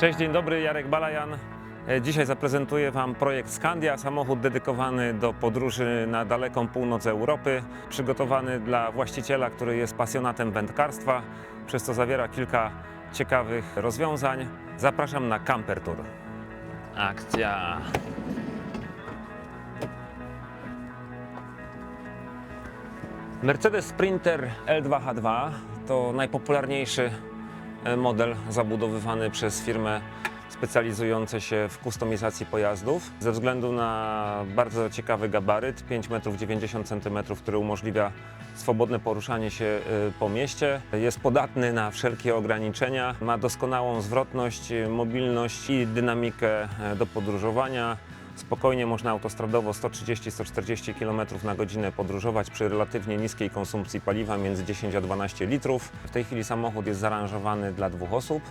Cześć, dzień dobry, Jarek Balajan. E, Dzisiaj zaprezentuję Wam projekt Scandia, samochód dedykowany do podróży na daleką północ Europy, przygotowany dla właściciela, który jest pasjonatem wędkarstwa, przez co zawiera kilka ciekawych rozwiązań. Zapraszam na Camper Tour. Akcja! Mercedes Sprinter L2H2 to najpopularniejszy model zabudowywany przez firmę specjalizującą się w kustomizacji pojazdów. Ze względu na bardzo ciekawy gabaryt 5,90 m, który umożliwia swobodne poruszanie się e, po mieście. Jest podatny na wszelkie ograniczenia, ma doskonałą zwrotność, e, mobilność i dynamikę e, do podróżowania. Spokojnie można autostradowo 130-140 km na godzinę podróżować przy relatywnie niskiej konsumpcji paliwa między 10 a 12 litrów. W tej chwili samochód jest zaaranżowany dla dwóch osób.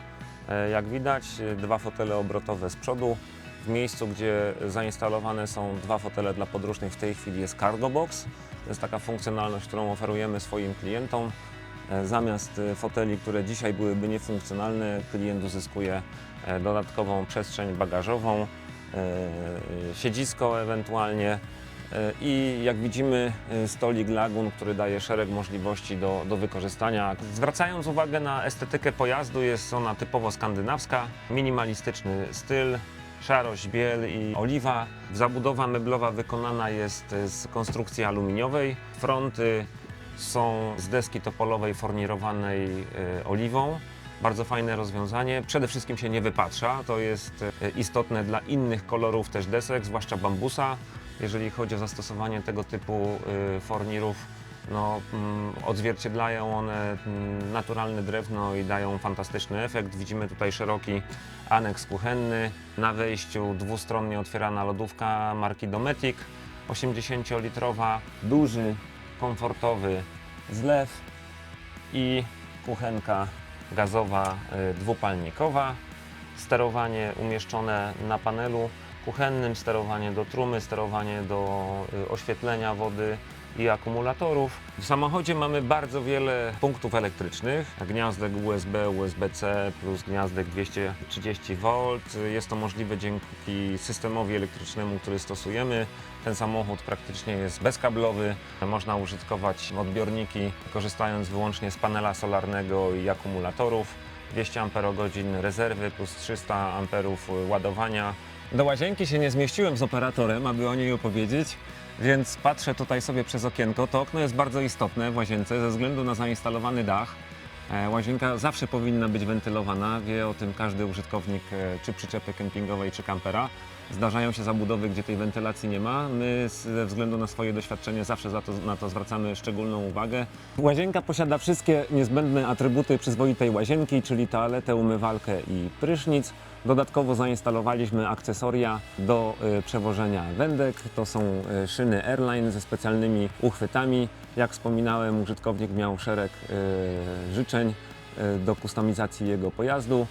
E, Jak widać, dwa fotele obrotowe z przodu. W miejscu, gdzie zainstalowane są dwa fotele dla podróżnych, w tej chwili jest cargo box. To jest taka funkcjonalność, którą oferujemy swoim klientom. E, Zamiast e, foteli, które dzisiaj byłyby niefunkcjonalne, klient uzyskuje dodatkową przestrzeń bagażową, siedzisko ewentualnie e, i jak widzimy e, stolik lagun, który daje szereg możliwości do, do wykorzystania. Zwracając uwagę na estetykę pojazdu, jest ona typowo skandynawska, minimalistyczny styl, szarość, biel i oliwa. Zabudowa meblowa wykonana jest z konstrukcji aluminiowej. Fronty są z deski topolowej fornirowanej e, oliwą. Bardzo fajne rozwiązanie. Przede wszystkim się nie wypatrza. To jest e, istotne dla innych kolorów też desek, zwłaszcza bambusa. Jeżeli chodzi o zastosowanie tego typu e, fornirów, no, mm, odzwierciedlają one mm, naturalne drewno i dają fantastyczny efekt. Widzimy tutaj szeroki aneks kuchenny. Na wejściu dwustronnie otwierana lodówka marki Dometic, 80-litrowa, duży, komfortowy zlew i kuchenka gazowa y, dwupalnikowa. Sterowanie umieszczone na panelu kuchennym, sterowanie do trumy, sterowanie do y, oświetlenia wody i akumulatorów. W samochodzie mamy bardzo wiele punktów elektrycznych, gniazdek USB, USB-C plus gniazdek 230 V. Jest to możliwe dzięki systemowi elektrycznemu, który stosujemy. Ten samochód praktycznie jest bezkablowy. Można użytkować odbiorniki korzystając wyłącznie z panela solarnego i akumulatorów. 200 Ah rezerwy plus 300 A ładowania. Do łazienki się nie zmieściłem z operatorem, aby o niej opowiedzieć, więc patrzę tutaj sobie przez okienko. To okno jest bardzo istotne w łazience ze względu na zainstalowany dach. E, Łazienka zawsze powinna być wentylowana, wie o tym każdy użytkownik e, czy przyczepy kempingowej, czy kampera. Zdarzają się zabudowy, gdzie tej wentylacji nie ma. My ze względu na swoje doświadczenie zawsze za to, na to zwracamy szczególną uwagę. Łazienka posiada wszystkie niezbędne atrybuty przyzwoitej łazienki, czyli toaletę, umywalkę i prysznic. Dodatkowo zainstalowaliśmy akcesoria do y, przewożenia wędek. To są y, szyny Airline ze specjalnymi uchwytami. Jak wspominałem, użytkownik miał szereg y, życzeń do kustomizacji jego pojazdu.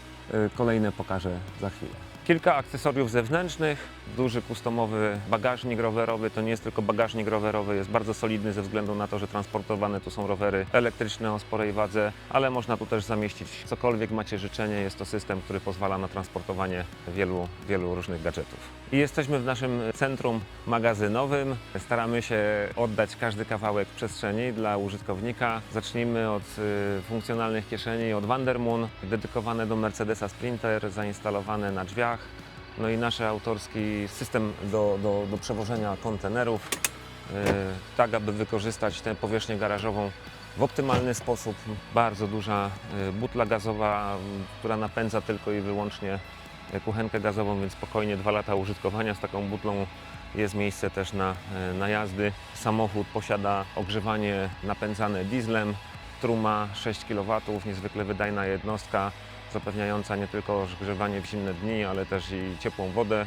Kolejne pokażę za chwilę. Kilka akcesoriów zewnętrznych, duży kustomowy bagażnik rowerowy. To nie jest tylko bagażnik rowerowy, jest bardzo solidny ze względu na to, że transportowane tu są rowery elektryczne o sporej wadze, ale można tu też zamieścić cokolwiek macie życzenie. Jest to system, który pozwala na transportowanie wielu, wielu różnych gadżetów. I jesteśmy w naszym centrum magazynowym. Staramy się oddać każdy kawałek przestrzeni dla użytkownika. Zacznijmy od y, funkcjonalnych kieszeni, od Vandermoon, dedykowane do Mercedesa Sprinter, zainstalowane na drzwiach. No i nasz autorski system do, do, do przewożenia kontenerów, y, tak aby wykorzystać tę powierzchnię garażową w optymalny sposób. Bardzo duża y, butla gazowa, m, która napędza tylko i wyłącznie y, kuchenkę gazową, więc spokojnie dwa lata użytkowania z taką butlą jest miejsce też na, y, na jazdy. Samochód posiada ogrzewanie napędzane dieslem, truma 6 kW, niezwykle wydajna jednostka, zapewniająca nie tylko grzewanie w zimne dni, ale też i ciepłą wodę.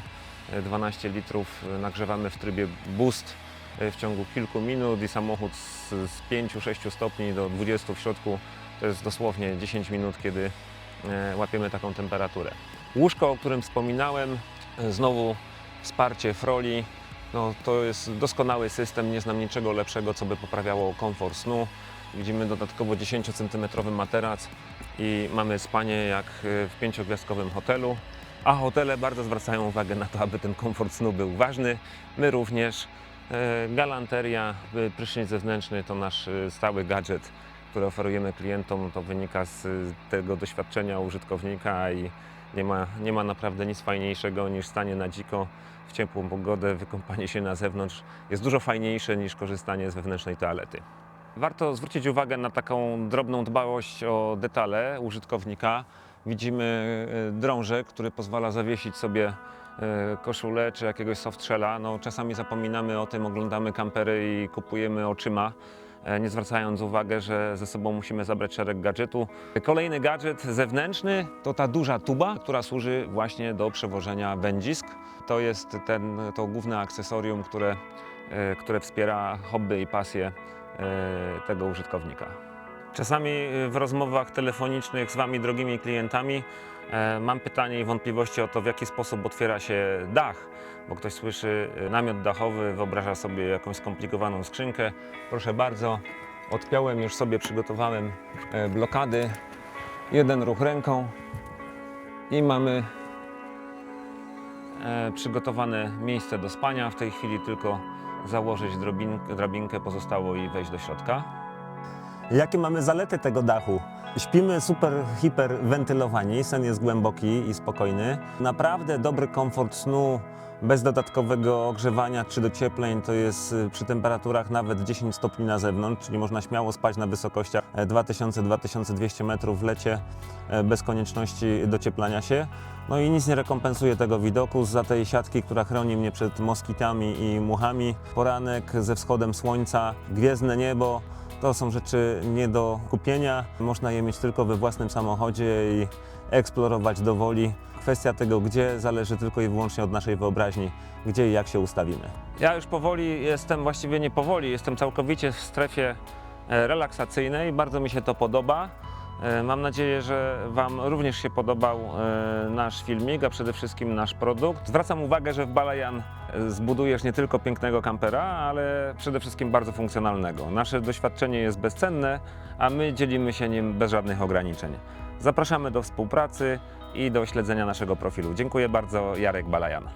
Y, 12 litrów y, nagrzewamy w trybie boost y, w ciągu kilku minut i samochód z, z 5-6 stopni do 20 w środku to jest dosłownie 10 minut, kiedy e, łapiemy taką temperaturę. Łóżko, o którym wspominałem, e, znowu wsparcie froli. No, to jest doskonały system, nie znam niczego lepszego, co by poprawiało komfort snu. Widzimy dodatkowo 10 cm materac i mamy spanie jak y, w pięciogwiazdkowym hotelu. A hotele bardzo zwracają uwagę na to, aby ten komfort snu był ważny. My również. E, Galanteria, y, prysznic zewnętrzny to nasz stały gadżet, który oferujemy klientom. To wynika z tego doświadczenia użytkownika i nie ma, nie ma naprawdę nic fajniejszego niż stanie na dziko w ciepłą pogodę, wykąpanie się na zewnątrz. Jest dużo fajniejsze niż korzystanie z wewnętrznej toalety. Warto zwrócić uwagę na taką drobną dbałość o detale użytkownika. Widzimy e, drążek, który pozwala zawiesić sobie e, koszulę czy jakiegoś softshella. No, czasami zapominamy o tym, oglądamy kampery i kupujemy oczyma, e, nie zwracając uwagi, że ze sobą musimy zabrać szereg gadżetu. Kolejny gadżet zewnętrzny to ta duża tuba, która służy właśnie do przewożenia wędzisk. To jest ten, to główne akcesorium, które, które wspiera hobby i pasję tego użytkownika. Czasami e, w rozmowach telefonicznych z Wami, drogimi klientami, e, mam pytanie i wątpliwości o to, w jaki sposób otwiera się dach, bo ktoś słyszy e, namiot dachowy, wyobraża sobie jakąś skomplikowaną skrzynkę. Proszę bardzo, odpiąłem już sobie, przygotowałem e, blokady. Jeden ruch ręką i mamy e, przygotowane miejsce do spania. W tej chwili tylko założyć drobin, drabinkę pozostało i wejść do środka. Jakie mamy zalety tego dachu? Śpimy super hiperwentylowani, sen jest głęboki i spokojny. Naprawdę dobry komfort snu bez dodatkowego ogrzewania czy dociepleń to jest y, przy temperaturach nawet 10 stopni na zewnątrz, czyli można śmiało spać na wysokościach e, 2000-2200 metrów w lecie e, bez konieczności docieplania się. No i nic nie rekompensuje tego widoku za tej siatki, która chroni mnie przed moskitami i muchami. Poranek ze wschodem słońca, gwiezdne niebo, to są rzeczy nie do kupienia. Można je mieć tylko we własnym samochodzie i eksplorować do woli. Kwestia tego, gdzie, zależy tylko i wyłącznie od naszej wyobraźni, gdzie i jak się ustawimy. Ja już powoli jestem, właściwie nie powoli, jestem całkowicie w strefie e, relaksacyjnej. Bardzo mi się to podoba. E, Mam nadzieję, że Wam również się podobał e, nasz filmik, a przede wszystkim nasz produkt. Zwracam uwagę, że w Balajan zbudujesz nie tylko pięknego kampera, ale przede wszystkim bardzo funkcjonalnego. Nasze doświadczenie jest bezcenne, a my dzielimy się nim bez żadnych ograniczeń. Zapraszamy do współpracy i do śledzenia naszego profilu. Dziękuję bardzo, Jarek Balajan.